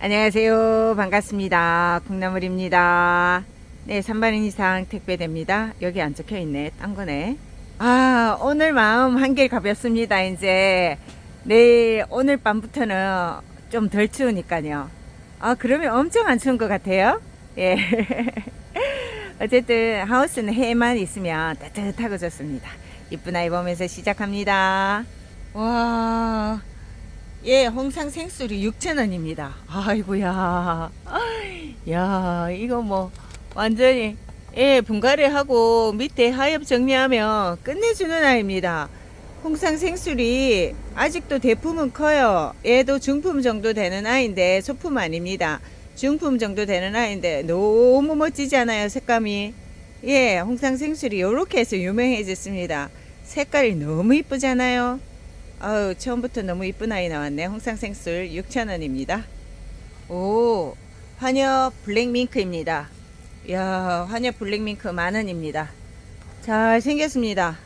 안녕하세요. 반갑습니다. 콩나물입니다. 네, 3만 이상 택배됩니다. 여기 안 적혀 있네. 딴 거네. 아, 오늘 마음 한결 가볍습니다. 이제 내일 오늘 밤부터는 좀 덜 추우니까요. 아, 그러면 엄청 안 추운 것 같아요. 예. 어쨌든 하우스는 해만 있으면 따뜻하고 좋습니다. 이쁜 아이 보면서 시작합니다. 와, 예, 홍상 생수리 6,000원입니다. 아이고야. 야, 이거 뭐, 완전히, 예, 분갈이 하고 밑에 하엽 정리하면 끝내주는 아이입니다. 홍상 생수리, 아직도 대품은 커요. 얘도 중품 정도 되는 아이인데, 소품 아닙니다. 중품 정도 되는 아이인데, 너무 멋지지 않아요, 색감이? 예, 홍상 생수리 요렇게 해서 유명해졌습니다. 색깔이 너무 이쁘잖아요. 아우 처음부터 너무 이쁜 아이 나왔네. 홍상 생술 6,000원입니다. 오 환엽 블랙밍크입니다. 이야 환엽 블랙밍크 만원입니다. 잘 생겼습니다.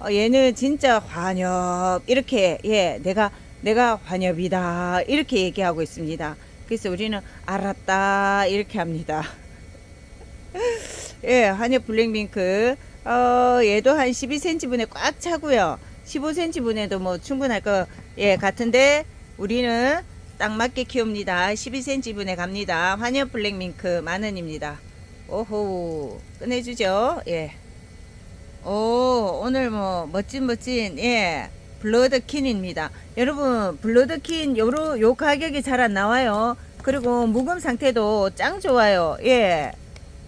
어, 얘는 진짜 환엽. 이렇게 예 내가 내가 환엽이다. 이렇게 얘기하고 있습니다. 그래서 우리는 알았다. 이렇게 합니다. 예 환엽 블랙밍크. 어 얘도 한 12cm 분에 꽉 차고요 15cm 분에도 뭐 충분할 것 예, 같은데 우리는 딱 맞게 키웁니다. 12cm 분에 갑니다. 환엽 블랙밍크 만원입니다. 오호 끝내주죠. 예. 오 오늘 뭐 멋진 멋진 예 블러드킨입니다. 여러분 블러드킨 요로 요 가격이 잘 안 나와요. 그리고 묵음 상태도 짱 좋아요. 예.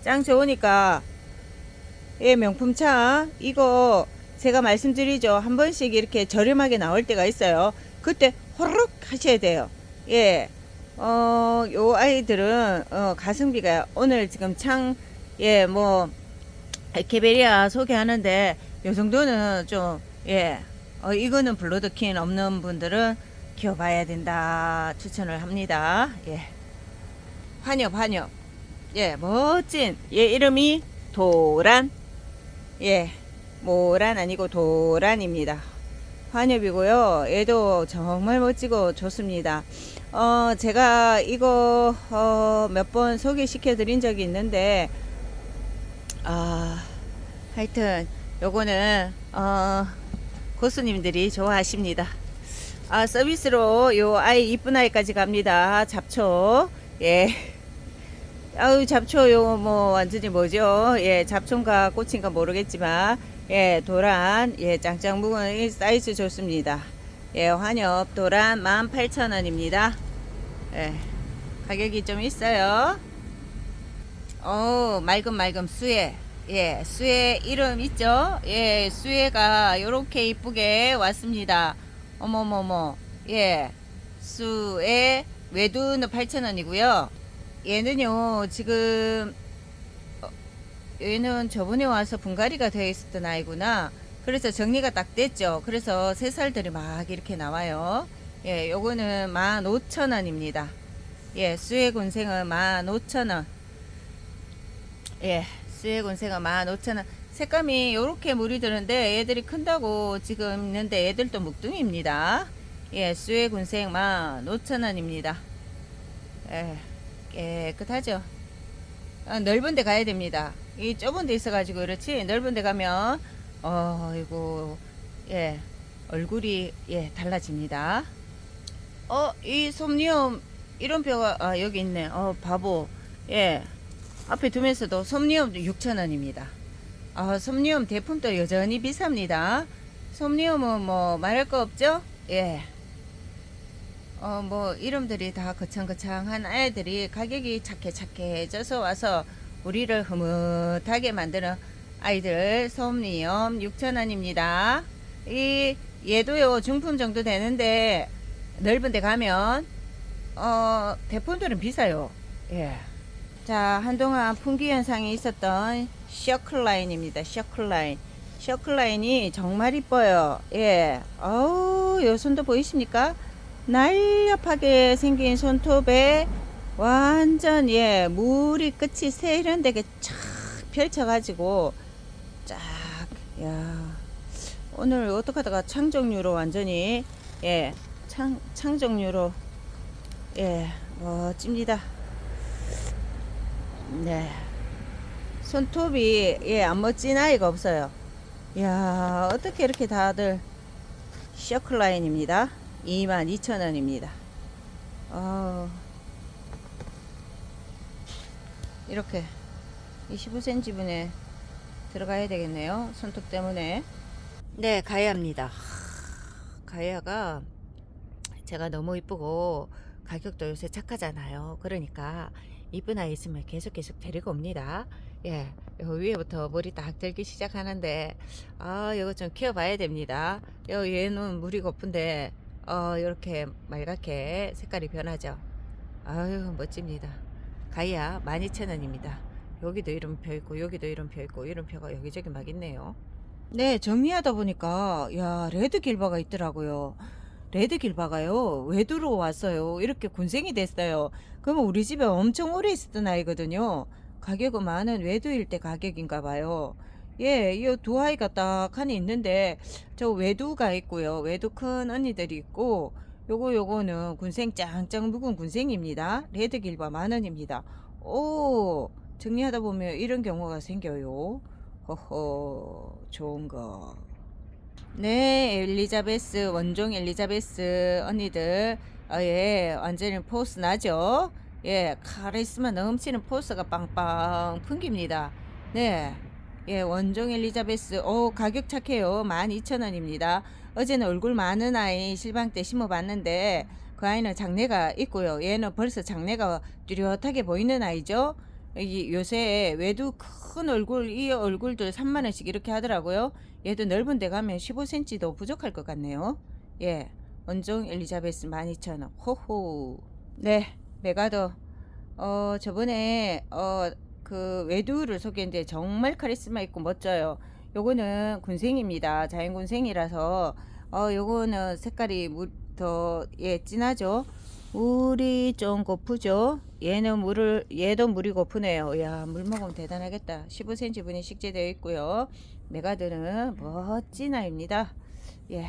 짱 좋으니까 예 명품차 이거 제가 말씀드리죠. 한 번씩 이렇게 저렴하게 나올 때가 있어요. 그때 호로록 하셔야 돼요. 예. 어, 요 아이들은, 어, 가성비가 오늘 지금 창, 예, 뭐, 에케베리아 소개하는데, 요 정도는 좀, 예, 어, 이거는 블로드킨 없는 분들은 키워봐야 된다. 추천을 합니다. 예. 환엽, 환엽. 예, 멋진, 얘 이름이 도란. 예. 모란 아니고 도란입니다. 환엽이고요. 얘도 정말 멋지고 좋습니다. 어, 제가 이거 어, 몇 번 소개시켜 드린 적이 있는데 아, 하여튼 요거는 어, 고수님들이 좋아하십니다. 아, 서비스로 요 아이 이쁜 아이까지 갑니다. 잡초. 예. 아유 잡초 요 뭐 완전히 뭐죠? 예, 잡초인가 꽃인가 모르겠지만 예, 도란, 예, 짱짱 묵은 이 사이즈 좋습니다. 예, 환엽 도란 18,000원입니다. 예, 가격이 좀 있어요. 어, 맑은 맑은 수에, 예, 수에 이름 있죠? 예, 수에가 요렇게 이쁘게 왔습니다. 어머머머, 예, 수에 외두는 8,000원이고요. 얘는요, 지금 얘는 저번에 와서 분갈이가 되어 있었던 아이구나. 그래서 정리가 딱 됐죠. 그래서 새살들이 막 이렇게 나와요. 예, 요거는 15,000원입니다. 예, 수액운생은 15,000원. 예, 수액운생은 15,000원. 색감이 요렇게 물이 드는데 얘들이 큰다고 지금 있는데 얘들도 묵둥입니다. 예, 수액운생 15,000원입니다. 예, 깨끗하죠. 아, 넓은 데 가야 됩니다. 이 좁은 데 있어가지고 그렇지 넓은 데 가면 어이고 예 얼굴이 예 달라집니다. 어 이 솜니움 이런 뼈가 아 여기 있네. 어 바보 예 앞에 두면서도 솜니움도 6,000원입니다. 아 솜니움 대품도 여전히 비쌉니다. 솜니움은 뭐 말할 거 없죠? 예. 어, 뭐, 이름들이 다 거창거창한 아이들이 가격이 착해 착해져서 와서 우리를 흐뭇하게 만드는 아이들 솜니엄 6,000원입니다. 이, 얘도요, 중품 정도 되는데, 넓은 데 가면, 어, 대품들은 비싸요. 예. 자, 한동안 풍기 현상이 있었던 셔클라인입니다. 셔클라인. 셔클라인이 정말 이뻐요. 예. 어우, 요 손도 보이십니까? 날렵하게 생긴 손톱에 완전 예 물이 끝이 세련되게 쫙 펼쳐가지고 쫙 야 오늘 어떡하다가 창정류로 완전히 예 창, 창정류로 예 멋집니다. 네. 손톱이, 예, 안 멋진 아이가 없어요. 이야, 어떻게 이렇게 다들 셔클라인입니다. 22,000원입니다. 어, 이렇게 25cm 분에 들어가야 되겠네요. 손톱 때문에. 네, 가야입니다. 가야가 제가 너무 이쁘고 가격도 요새 착하잖아요. 그러니까 이쁜 아이 있으면 계속 계속 데리고 옵니다. 예, 요 위에부터 머리 딱 들기 시작하는데 아 이거 좀 키워봐야 됩니다. 요 얘는 물이 고픈데 어 이렇게 말갛게 색깔이 변하죠. 아유 멋집니다. 가야 12,000원입니다. 여기도 이름표 있고 여기도 이름표 있고 이름표가 여기저기 막 있네요. 네 정리하다 보니까 야 레드 길바가 있더라고요. 레드 길바가요 외두로 왔어요. 이렇게 군생이 됐어요. 그러면 우리 집에 엄청 오래 있었던 아이거든요. 가격은 많은 외두일 때 가격인가 봐요. 예, 이 두 아이가 딱 하나 있는데 저 외두가 있고요. 외두 큰 언니들이 있고 요거 요거는 군생 짱짱 묵은 군생입니다. 레드 길바 만 원입니다. 오, 정리하다 보면 이런 경우가 생겨요. 허허, 좋은 거. 네, 엘리자베스, 원종 엘리자베스 언니들, 어, 예, 완전히 포스 나죠? 예, 카리스마 넘치는 포스가 빵빵 풍깁니다. 네, 예, 원종 엘리자베스, 오, 가격 착해요. 12,000원입니다. 어제는 얼굴 많은 아이 실방 때 심어봤는데, 그 아이는 장내가 있고요. 얘는 벌써 장내가 뚜렷하게 보이는 아이죠? 이 요새 외두 큰 얼굴 이 얼굴들 3만 원씩 이렇게 하더라고요. 얘도 넓은 데 가면 15cm도 부족할 것 같네요. 예. 원종 엘리자베스 12,000원. 호호. 네. 메가더 어 저번에 어 그 외두를 소개했는데 정말 카리스마 있고 멋져요. 요거는 군생입니다. 자연 군생이라서 어 요거는 색깔이 더예 진하죠. 물이 좀 고프죠. 얘는 물을 얘도 물이 고프네요. 야, 물 먹으면 대단하겠다. 15cm 분이 식재되어 있고요. 메가드는 멋진 아입니다. 예.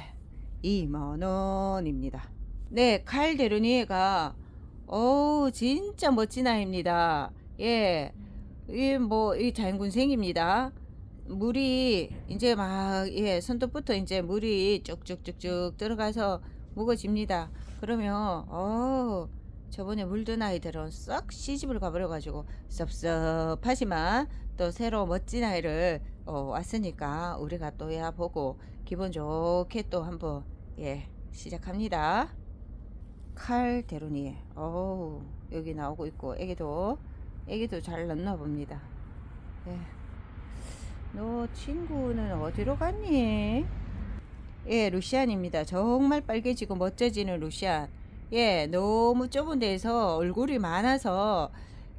2만 원입니다. 네, 칼 데르니에가 어우, 진짜 멋진 아입니다. 예. 이 뭐 이 자연군생입니다. 물이 이제 막 예, 손톱부터 이제 물이 쭉쭉쭉쭉 들어가서 무거집니다. 그러면 어 저번에 물든 아이들은 싹 시집을 가버려 가지고 섭섭하지만 또 새로 멋진 아이를 어, 왔으니까 우리가 또 야 보고 기분 좋게 또 한번 예 시작합니다. 칼 대루니 어우 여기 나오고 있고 애기도 애기도 잘 넣나 봅니다. 예. 너 친구는 어디로 갔니? 예, 루시안입니다. 정말 빨개지고 멋져지는 루시안. 예, 너무 좁은 데에서 얼굴이 많아서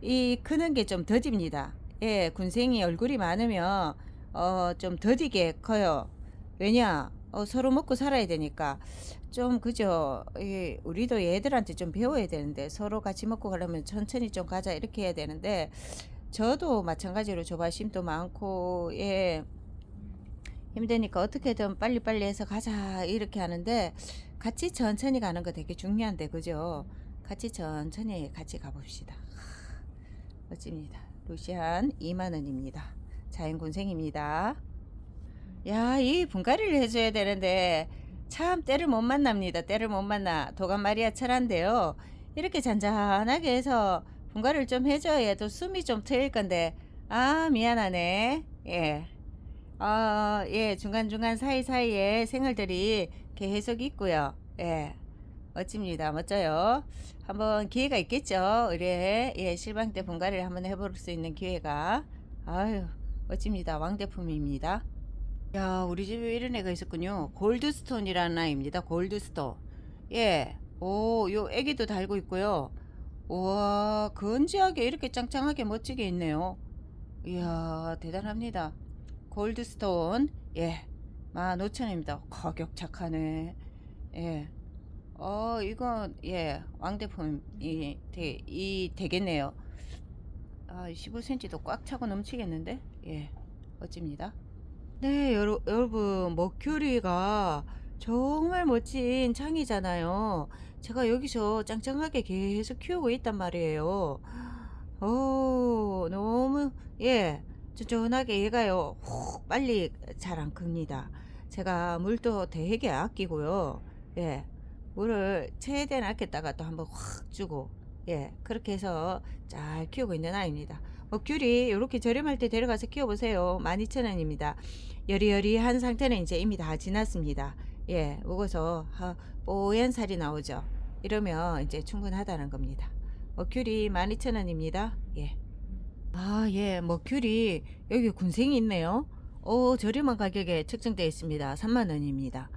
이 크는 게 좀 더딥니다. 예, 군생이 얼굴이 많으면 어, 좀 더디게 커요. 왜냐? 어, 서로 먹고 살아야 되니까 좀 그죠. 예, 우리도 얘들한테 좀 배워야 되는데 서로 같이 먹고 가려면 천천히 좀 가자 이렇게 해야 되는데 저도 마찬가지로 조바심도 많고 예. 힘드니까 어떻게든 빨리빨리 해서 가자 이렇게 하는데 같이 천천히 가는 거 되게 중요한데 그죠? 같이 천천히 같이 가봅시다. 하, 멋집니다. 루시안 2만원입니다. 자연군생입니다. 야, 이 분갈이를 해줘야 되는데 참 때를 못 만납니다. 때를 못 만나. 도감 마리아 철한데요. 이렇게 잔잔하게 해서 분갈이를 좀 해줘야 또 숨이 좀 트일 건데 아 미안하네. 예. 아, 예, 중간중간 사이사이에 생얼들이 계속 있고요. 예. 멋집니다. 멋져요. 한번 기회가 있겠죠. 의뢰, 예, 실방 때 분갈이를 한번 해볼 수 있는 기회가. 아유, 멋집니다. 왕대품입니다. 야, 우리 집에 이런 애가 있었군요. 골드스톤이라는 아이입니다. 골드스톤. 예. 오, 요 애기도 달고 있고요. 우와, 건지하게 이렇게 짱짱하게 멋지게 있네요. 이야, 대단합니다. 골드스톤 예 15,000원입니다 가격 착하네 예 어, 이건, 예, 왕대품이, 되, 이, 되겠네요. 아, 15cm도 꽉 차고 넘치겠는데? 예, 멋집니다. 네, 여러, 여러분, 머큐리가 정말 멋진 창이잖아요. 제가 여기서 짱짱하게 계속 키우고 있단 말이에요. 오, 너무, 예, 쫀쫀하게 얘가요, 훅 빨리 잘안 큽니다. 제가 물도 되게 아끼고요. 예, 물을 최대한 아꼈다가 또 한번 확 주고, 예, 그렇게 해서 잘 키우고 있는 아이입니다. 뭐 귤이 이렇게 저렴할 때 데려가서 키워보세요. 12,000원입니다. 여리여리한 상태는 이제 이미 다 지났습니다. 예, 먹어서 하, 뽀얀 살이 나오죠. 이러면 이제 충분하다는 겁니다. 뭐 귤이 12,000원입니다. 예. 아, 예. 뭐 귤이 여기 군생이 있네요. 오, 저렴한 가격에 측정되어 있습니다. 3만 원입니다.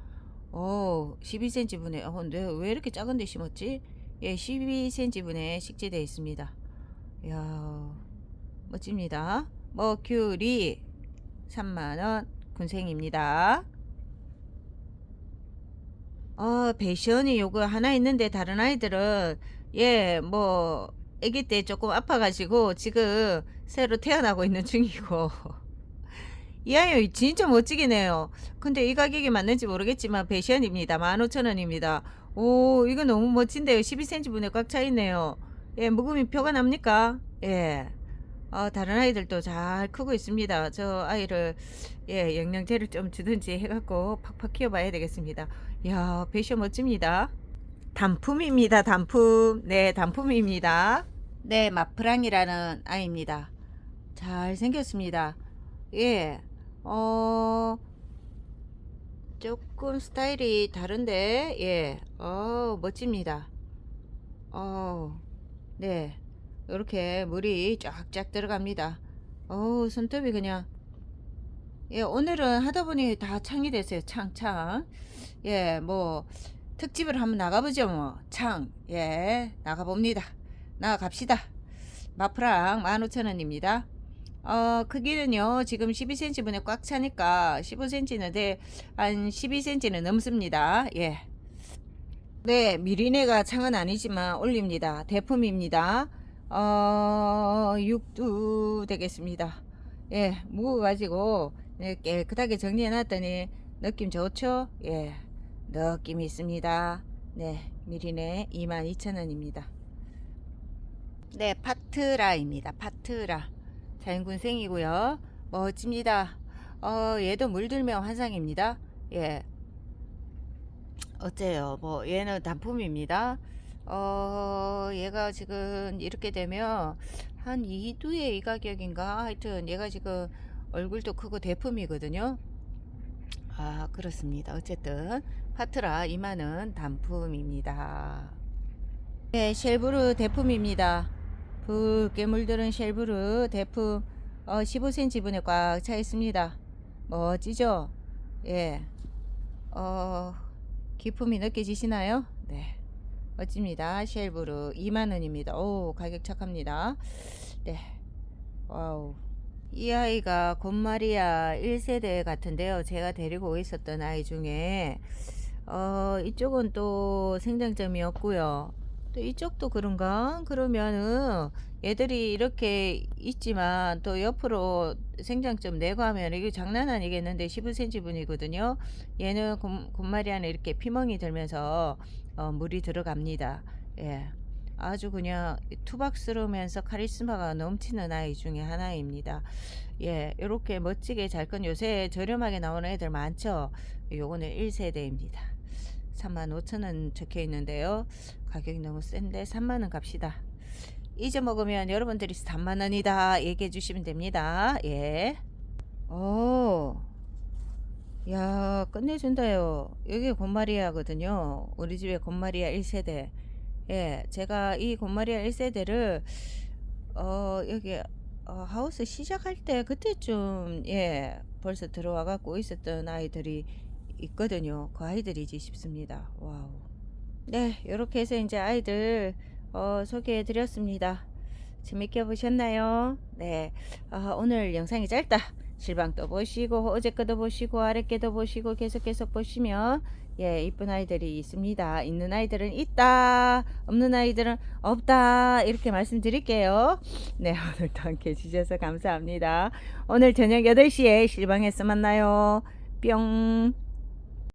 오, 12cm 분에 어, 근데 왜 이렇게 작은 데 심었지? 예, 12cm 분에 식재되어 있습니다. 이야, 멋집니다. 뭐 귤이 3만 원 군생입니다. 어, 배션이 요거 하나 있는데 다른 아이들은 예, 뭐 아기 때 조금 아파가지고 지금 새로 태어나고 있는 중이고 이 아이 진짜 멋지긴 해요. 근데 이 가격이 맞는지 모르겠지만 배션입니다. 15,000원입니다. 오, 이거 너무 멋진데요. 12cm 분에 꽉 차 있네요. 예, 묵음이 표가 납니까? 예. 어, 다른 아이들도 잘 크고 있습니다. 저 아이를 예, 영양제를 좀 주든지 해갖고 팍팍 키워봐야 되겠습니다. 야, 배션 멋집니다. 단품입니다. 단품. 네, 단품입니다. 네, 마프랑이라는 아이입니다. 잘 생겼습니다. 예, 어, 조금 스타일이 다른데, 예, 어, 멋집니다. 어, 네, 이렇게 물이 쫙쫙 들어갑니다. 어, 손톱이 그냥, 예, 오늘은 하다 보니 다 창이 됐어요. 창, 창. 예, 뭐, 특집을 한번 나가보죠, 뭐. 창, 예, 나가봅니다. 나갑시다. 마프랑 15,000원입니다. 어, 크기는요, 지금 12cm 분에 꽉 차니까 15cm는 돼, 한 12cm는 넘습니다. 예. 네, 미리네가 창은 아니지만 올립니다. 대품입니다. 어, 육두 되겠습니다. 예, 묵어가지고 네, 깨끗하게 정리해놨더니 느낌 좋죠? 예, 느낌 있습니다. 네, 미리네 22,000원입니다. 네, 파트라입니다. 파트라. 자연군생이고요. 멋집니다. 어, 얘도 물들면 환상입니다. 예. 어째요? 뭐 얘는 단품입니다. 어, 얘가 지금 이렇게 되면 한 2두의 이 가격인가? 하여튼 얘가 지금 얼굴도 크고 대품이거든요. 아, 그렇습니다. 어쨌든 파트라 이마는 단품입니다. 네, 쉘브르 대품입니다. 붉게 물들은 쉘브르 대품 어, 15cm 분에 꽉 차 있습니다. 멋지죠? 예. 어, 기품이 느껴지시나요? 네. 멋집니다. 쉘브르 2만원입니다. 오, 가격 착합니다. 네. 와우. 이 아이가 곰마리아 1세대 같은데요. 제가 데리고 있었던 아이 중에, 어, 이쪽은 또 생장점이 없고요. 또 이쪽도 그런가? 그러면은 얘들이 이렇게 있지만 또 옆으로 생장점 내고 하면 이게 장난 아니겠는데 15cm 분이거든요. 얘는 곰, 곰마리아는 이렇게 피멍이 들면서 어, 물이 들어갑니다. 예. 아주 그냥 투박스러우면서 카리스마가 넘치는 아이 중에 하나입니다. 예, 이렇게 멋지게 잘큰 요새 저렴하게 나오는 애들 많죠? 요거는 1세대입니다. 35,000원 적혀 있는데요. 가격이 너무 센데 3만원 갑시다. 잊어먹으면 여러분들이 3만원이다 얘기해 주시면 됩니다. 예. 오. 야, 끝내준다요. 여기 곰마리아거든요. 우리 집에 곰마리아 1세대. 예, 제가 이 곰마리아 1세대를, 어, 여기, 어, 하우스 시작할 때 그때쯤, 예, 벌써 들어와 갖고 있었던 아이들이 있거든요. 그 아이들이지 싶습니다. 와우. 네, 이렇게 해서 이제 아이들 어, 소개해 드렸습니다. 재밌게 보셨나요? 네, 아, 오늘 영상이 짧다. 실방도 보시고 어제 거도 보시고 아래 거도 보시고 계속 계속 보시면 예 이쁜 아이들이 있습니다. 있는 아이들은 있다, 없는 아이들은 없다 이렇게 말씀드릴게요. 네 오늘도 함께 해주셔서 감사합니다. 오늘 저녁 8시에 실방에서 만나요. 뿅.